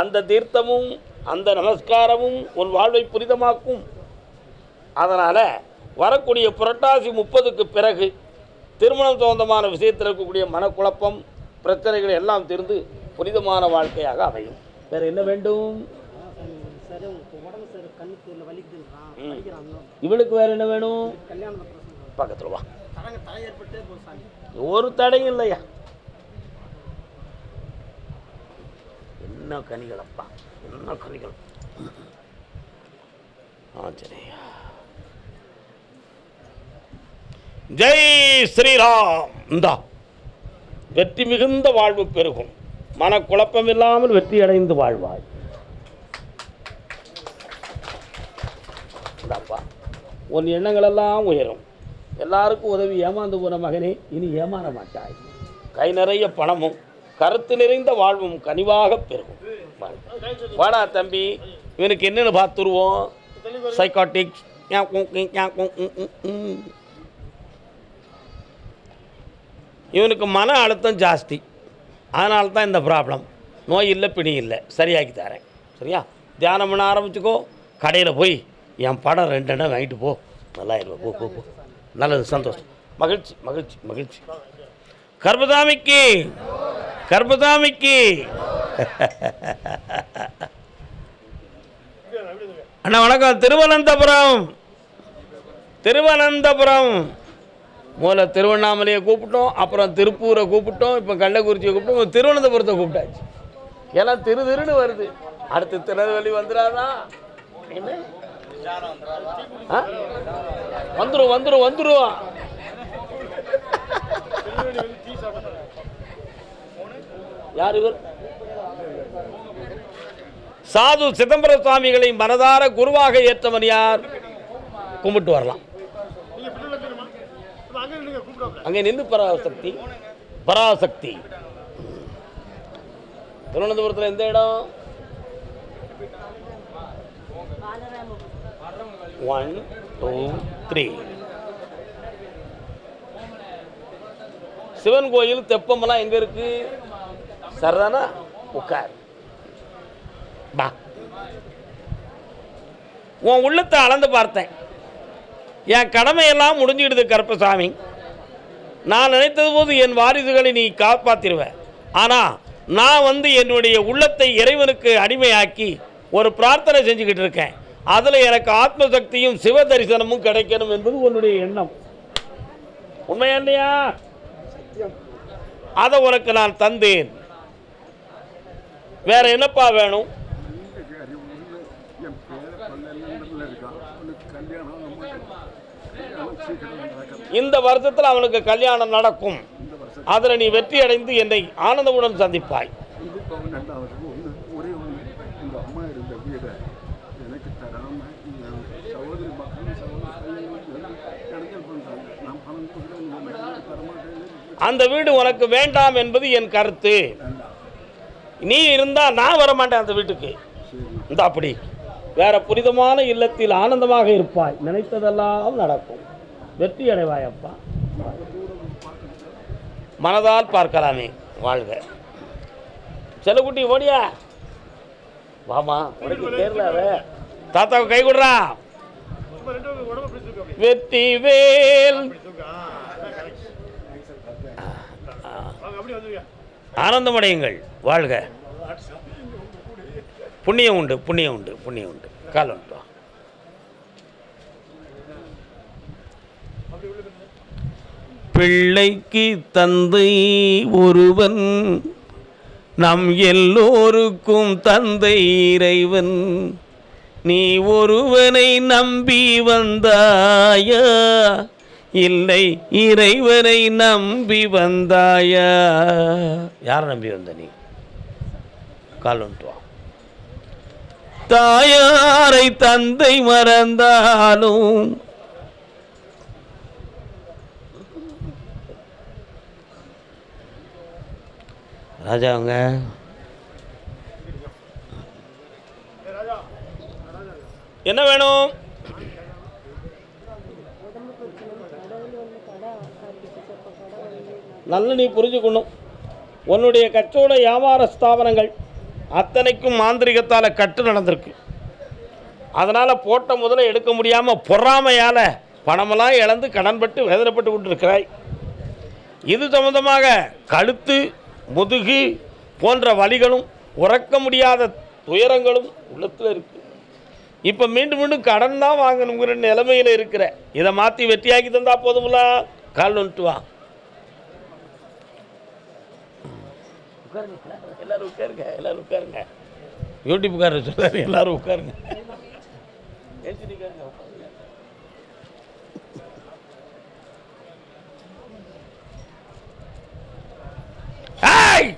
அந்த தீர்த்தமும் அந்த நமஸ்காரமும் உன் வாழ்வை புனிதமாக்கும். அதனால் வரக்கூடிய புரட்டாசி முப்பதுக்கு பிறகு திருமணம் சம்பந்தமான விஷயத்தில் இருக்கக்கூடிய மனக்குழப்பம் பிரச்சனைகள் எல்லாம் தீர்ந்து புனிதமான வாழ்க்கையாக அமையும். வேறு என்ன வேண்டும். இவளுக்கு வேறு என்ன வேணும்? பக்கத்தில் வா. ஒரு தடையும் இல்லையா? என்ன கனிகளப்பா என்ன கனிகள் ஆ ஜெய் ஸ்ரீராம் இந்தா வெற்றி மிகுந்த வாழ்வு பெருகும் மனக்குழப்பம் இல்லாமல் வெற்றி அடைந்து வாழ்வாய் இந்தாப்பா உன் எண்ணங்களெல்லாம் உயரும் எல்லாருக்கும் உதவி ஏமாந்து போன மகனே இனி ஏமாற மாட்டாய் கை நிறைய பணமும் கருத்து நிறைந்த வாழ்வும் கனிவாக பெருகும் வாடா தம்பி இவனுக்கு என்னென்னு பார்த்துருவோம். சைக்காட்டிக்ஸ் இவனுக்கு மன அழுத்தம் ஜாஸ்தி. அதனால தான் இந்த ப்ராப்ளம் நோய் இல்லை பிணி இல்லை. சரியாக்கி தரேன். சரியா? தியானம் பண்ண ஆரம்பிச்சுக்கோ. கடையில் போய் என் படம் ரெண்டு இடம் வாங்கிட்டு போ. நல்லா இருப்போம் போ போ போ. நல்லது சந்தோஷம். மகிழ்ச்சி மகிழ்ச்சி மகிழ்ச்சி. கர்பதாமிக்கு கர்பதாமிக்கு அண்ணா வணக்கம். திருவனந்தபுரம். திருவனந்தபுரம். முதல்ல திருவண்ணாமலையை கூப்பிட்டோம் அப்புறம் திருப்பூரை கூப்பிட்டோம் இப்போ கள்ளக்குறிச்சியை கூப்பிட்டோம் திருவனந்தபுரத்தை கூப்பிட்டாச்சு. எல்லாம் திரு திருன்னு வருது. அடுத்து திருநெல்வேலி வந்துடாதா? வந்துடும் ஆ? வந்துடும் யார் இவர்? சாது சிதம்பர சுவாமிகளை மனதார குருவாக ஏற்றவன் யார்? கும்பிட்டு வரலாம். அங்கே நின்று பராசக்தி. பராசக்தி. திருவனந்தபுரத்தில் எந்த இடம்? ஒன் டூ த்ரீ சிவன் கோயில் தெப்பமெல்லாம் எங்க இருக்கு? சரிதானா உட்கார் பா. உன் உள்ளத்தை அளந்து பார்த்தேன். என் கடமையெல்லாம் முடிஞ்சிடுது கருப்பசாமி. நான் நினைத்தது போது என் வாரிசுகளை நீ காப்பாத்திருவ. ஆனால் நான் வந்து என்னுடைய உள்ளத்தை இறைவனுக்கு அடிமையாக்கி ஒரு பிரார்த்தனை செஞ்சுக்கிட்டு இருக்கேன். அதில் எனக்கு ஆத்ம சக்தியும் சிவ தரிசனமும் கிடைக்கணும் என்பது உன்னுடைய எண்ணம். உண்மையா இல்லையா? அதை உனக்கு நான் தந்தேன். வேற என்னப்பா வேணும்? இந்த வருஷத்தில் அவனுக்கு கல்யாணம் நடக்கும். அதில் நீ வெற்றி அடைந்து என்னை ஆனந்தமுடன் சந்திப்பாய். அந்த வீடு உனக்கு வேண்டாம் என்பது என் கருத்து. நீ இருந்தால் நான் வரமாட்டேன் அந்த வீட்டுக்கு. இந்த அப்படி. வேற புனிதமான இல்லத்தில் ஆனந்தமாக இருப்பாய். நினைத்ததெல்லாம் நடக்கும். வெற்றி அடைவாய் அப்பா மனதால் பார்க்கலாமே வாழ்க. செல்லக்குட்டி ஓடியா. வாமா உனக்கு தெரியல தாத்தாவுக்கு கை கொடுறா. வெற்றி வேல். ஆனந்தமடையுங்கள். வாழ்க. புண்ணியம் உண்டு புண்ணியம் உண்டு புண்ணியம் உண்டு. கால் உண்டு பிள்ளைக்கு தந்தை ஒருவன் நம் எல்லோருக்கும் தந்தை இறைவன். நீ ஒருவனை நம்பி வந்தாயா? இல்லை இறைவனை நம்பி வந்தாயா? யாரை நம்பி வந்த நீ? கால் வா. தாயாரை தந்தை மறந்தாலும் ராஜா அவங்க என்ன வேணும்? நல்ல நீ புரிஞ்சுக்கணும். உன்னுடைய கச்சோட வியாபார ஸ்தாபனங்கள் அத்தனைக்கும் மாந்திரிகத்தால் கட்டு நடந்திருக்கு. அதனால் போட்ட முதல்ல எடுக்க முடியாமல் பொறாமையால் பணமெல்லாம் இழந்து கடன்பட்டு வேதனைப்பட்டு கொண்டிருக்கிறாய். இது சம்பந்தமாக கழுத்து முதுகு போன்ற வலிகளும் உறக்க முடியாத துயரங்களும் உள்ளத்தில் இருக்கு. இப்போ மீண்டும் மீண்டும் கடன் தான் வாங்கணுங்கிற நிலைமையில் இருக்கிற. இதை மாற்றி வெட்டியாக்கி தந்தால் போதுமில்ல கால் வந்துட்டு வா. உட்காருங்க. எல்லாரும் உட்காருங்க எல்லாரும் உட்காருங்க. யூடியூப்காரர் சொல்றாரு எல்லாரும் உட்காருங்க. ஏஞ்சி நிக்காருங்க, உட்காருங்க. ஏய்!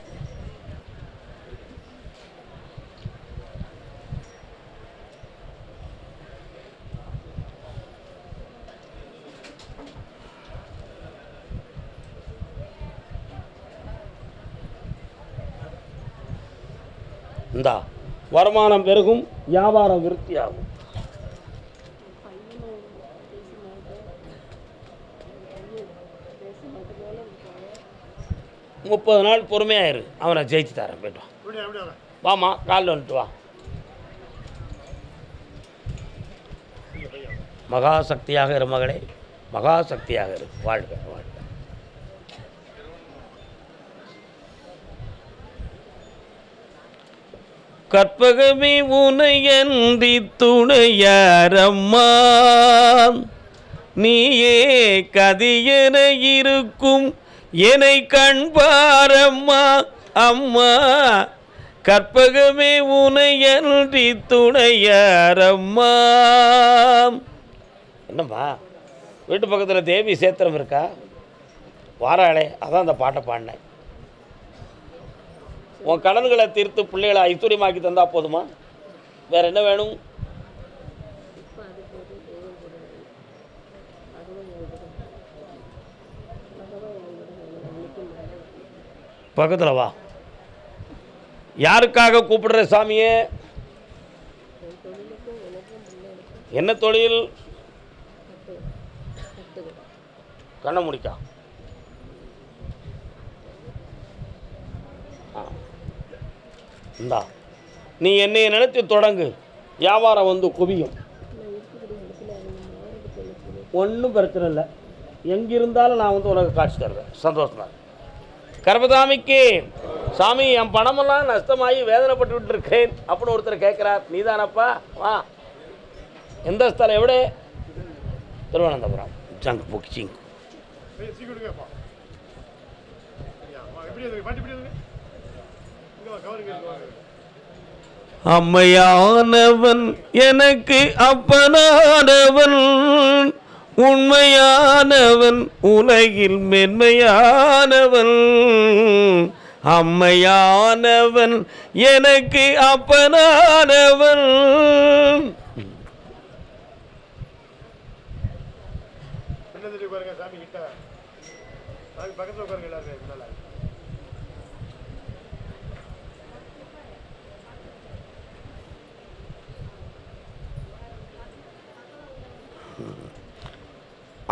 இந்தா வருமானம் பெருகும் வியாபாரம் விருத்தியாகும். முப்பது நாள் பொறுமையாயிரு. அவனை ஜெயிச்சு தரேன் போய்ட்டு வாமா காலில் வந்துட்டு வா. மகாசக்தியாக இரு மகளே. மகாசக்தியாக இரு. வாழ்க வாழ்க கற்பகமே உனையன்றி துணையாரம்மா. நீயே கதியென இருக்கும் என்னை கண்பாரம்மா. அம்மா கற்பகமே உனையன்றி துணையாரம்மா. என்னம்மா வீட்டு பக்கத்தில் தேவி சேத்திரம் இருக்கா? வாராளே அதான் அந்த பாட்டை பாடினேன். உன் கடன்களை தீர்த்து பிள்ளைகளை ஐஸ்வர்யமாக்கி தந்தால் போதுமா? வேறு என்ன வேணும்? பக்கத்தில் வா. யாருக்காக கூப்பிடுற சாமியே? என்ன தொழில்? கண்ண முடிக்கா. இந்தா நீ என்னைய நினைத்து தொடங்கு. வியாபாரம் வந்து குவியும். ஒன்றும் பிரச்சனை இல்லை. எங்கே இருந்தாலும் நான் வந்து உனக்கு காட்சி தருவேன். சந்தோஷமா இரு. கர்மசாமிக்கு சாமி என் பணமெல்லாம் நஷ்டமாகி வேதனைப்பட்டு விட்டு இருக்கேன் அப்படின்னு ஒருத்தர் கேட்குறார் நீதானப்பா? வா. எந்த ஸ்தலம் எവിടെ? திருவனந்தபுரம். ஜங்க் புக் சிங் அம்மையானவன் எனக்கு அப்பனானவன் உண்மையானவன் உலகில் மென்மையானவன். அம்மையானவன் எனக்கு அப்பனானவன். பின்னதிரி சாமி கிட்ட. பக்கத்தில் உட்காருங்க எல்லாருமே முன்னால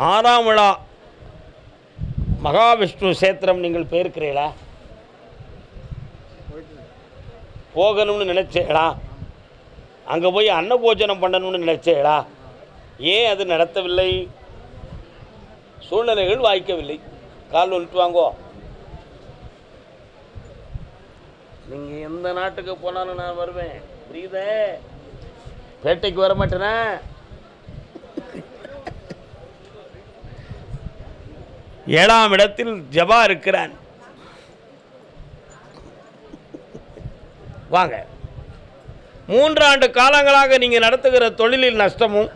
ஆறாம் விழா. மகாவிஷ்ணு சேத்திரம் நீங்கள் போயிருக்கிறீங்களா போகணும்னு நினைச்சீங்களா அங்கே போய் அன்னபோஜனம் பண்ணணும்னு நினைச்சீங்களா ஏன் அது நடத்தவில்லை? சூழ்நிலைகள் வாய்க்கவில்லை. கால் வந்துட்டு வாங்கோ. நீங்கள் எந்த நாட்டுக்கு போனாலும் நான் வருவேன். புரியுதே? பேட்டைக்கு வர மாட்டேனே? ஏழாம் இடத்தில் ஜபா இருக்கிறான். வாங்க. மூன்றாண்டு காலங்களாக நீங்கள் நடத்துகிற தொழிலில் நஷ்டமும்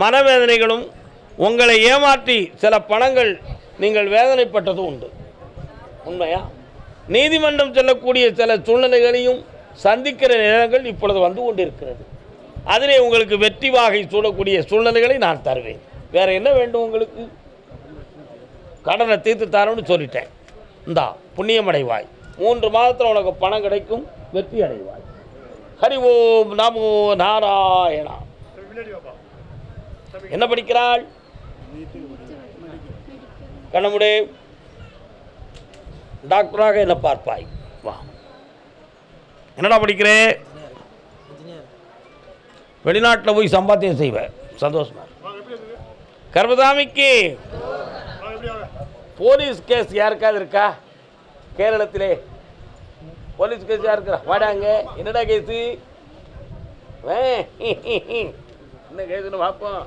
மனவேதனைகளும் உங்களை ஏமாற்றி சில பணங்கள் நீங்கள் வேதனைப்பட்டதும் உண்டு. உண்மையா? நீதிமன்றம் செல்லக்கூடிய சில சூழ்நிலைகளையும் சந்திக்கிற நேரங்கள் இப்பொழுது வந்து கொண்டிருக்கிறது. அதிலே உங்களுக்கு வெற்றி வாகை சூடக்கூடிய சூழ்நிலைகளை நான் தருவேன். வேறு என்ன வேண்டும் உங்களுக்கு? கடனை தீர்த்து தரேன்னு சொல்லிட்டேன். இந்தா புண்ணியம் அடைவாய் மூன்று மாதத்தில் உனக்கு பணம் கிடைக்கும் வெற்றி அடைவாய். ஹரி ஓம் நமோ நாராயணா. என்ன படிக்கிறாள்? கண்ணமுடே. டாக்டராக என்ன பார்ப்பாய். வா. என்னடா படிக்கிறே? வெளிநாட்டில் போய் சம்பாத்தியம் செய்வேன் சந்தோஷமா கர்மதாமிக்கு. வாங்க எப்படி இருக்குது கர்மசாமிக்கு வாங்க எப்படி வாங்க போலீஸ் கேஸ் யாருக்காவது இருக்கா? கேரளத்திலே. போலீஸ் கேஸ் யாருக்குறா வாடாங்க. என்னடா கேஸு? என்ன கேஸுன்னு பார்ப்போம்.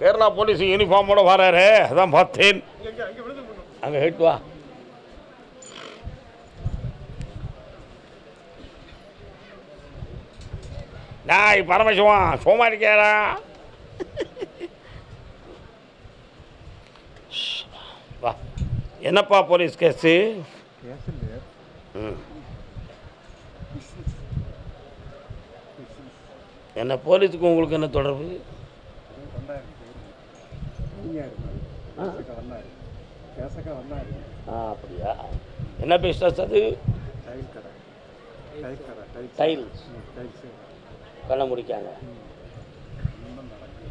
கேரளா போலீஸ் யூனிஃபார்மோட வராரு. அதான் பார்த்தேன். அங்கே ஹெட் வா. நாய் பரமசிவம் சோமா வா. என்னப்பா போலீஸ் கேஸு? என்ன போலீஸுக்கு உங்களுக்கு என்ன தொடர்பு? ஆ அப்படியா? என்ன பிஸ்னஸ் அது? டைல் கடை. டைல் கடை. Tile tiles tiles. கண்ண முடிக்காங்க இன்னும் நடக்குது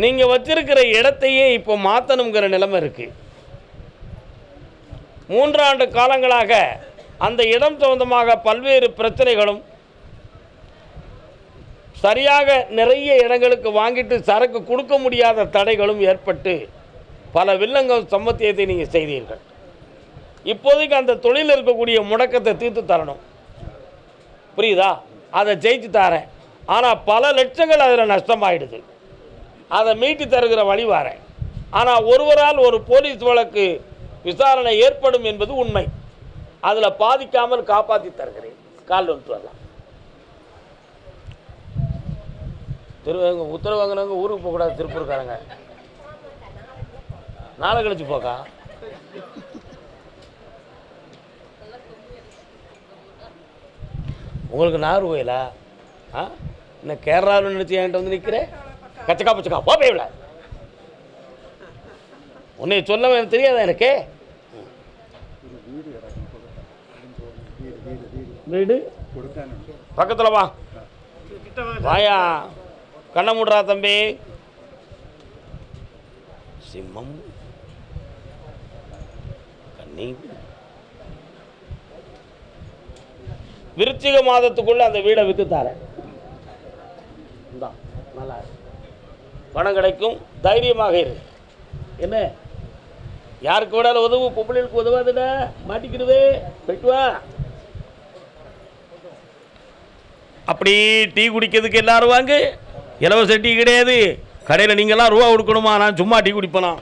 நீங்கள் வச்சிருக்கிற இடத்தையே இப்போ மாற்றணுங்கிற நிலைமை இருக்குது மூன்றாண்டு காலங்களாக அந்த இடம் சம்பந்தமாக பல்வேறு பிரச்சனைகளும் சரியாக நிறைய இடங்களுக்கு வாங்கிட்டு சரக்கு கொடுக்க முடியாத தடைகளும் ஏற்பட்டு பல வில்லங்கள் சம்பத்தியத்தை நீங்கள் செய்தீர்கள். இப்போதைக்கு அந்த தொழிலில் இருக்கக்கூடிய முடக்கத்தை தீர்த்து தரணும். புரியுதா? அதை ஜெயிச்சு தரேன். ஆனால் பல லட்சங்கள் அதில் நஷ்டமாயிடுது. அதை மீட்டு தருகிற வழி வரேன். ஆனால் ஒருவரால் ஒரு போலீஸ் வழக்கு விசாரணை ஏற்படும் என்பது உண்மை. அதில் பாதிக்காமல் காப்பாற்றி தருகிறேன். கால் வந்துட்டு வரலாம். திருவங்க உத்தரவு வாங்கினவங்க ஊருக்கு போகக்கூடாது திருப்பூர்காரங்க. நாளை கழிச்சு போக்கா? உங்களுக்கு நாகர்கோயிலா ஆ? இன்னும் கேரளாவில் நினச்சி என்கிட்ட வந்து நிற்கிறேன் கச்சக்கா பச்சக்கா போ பேவில உன்னை சொல்ல எனக்கு தெரியாதா எனக்கு? வீடு. பக்கத்தில் வா. வாயா. கண்ணை மூடுறா தம்பி. சிம்மம். கன்னி விருச்சிக மாதத்துக்குள்ள அந்த வீடை வித்து தரேன். இந்தா, நல்லா. பணம் கிடைக்கும். தைரியமாக இரு. என்ன? யாருக்கு வேணாலும் உதவு பொம்பளைகளுக்கு உதவாதுடா. மாட்டிக்கிடுவே. போயிட்டு வா. அப்படி டீ குடிக்கிறதுக்கு எல்லாரும் வாங்க. இலவச டீ கிடையாது. கடையில் நீங்கள்லாம் ரூபா கொடுக்கணுமா? நான் சும்மா டீ குடிப்பேனா?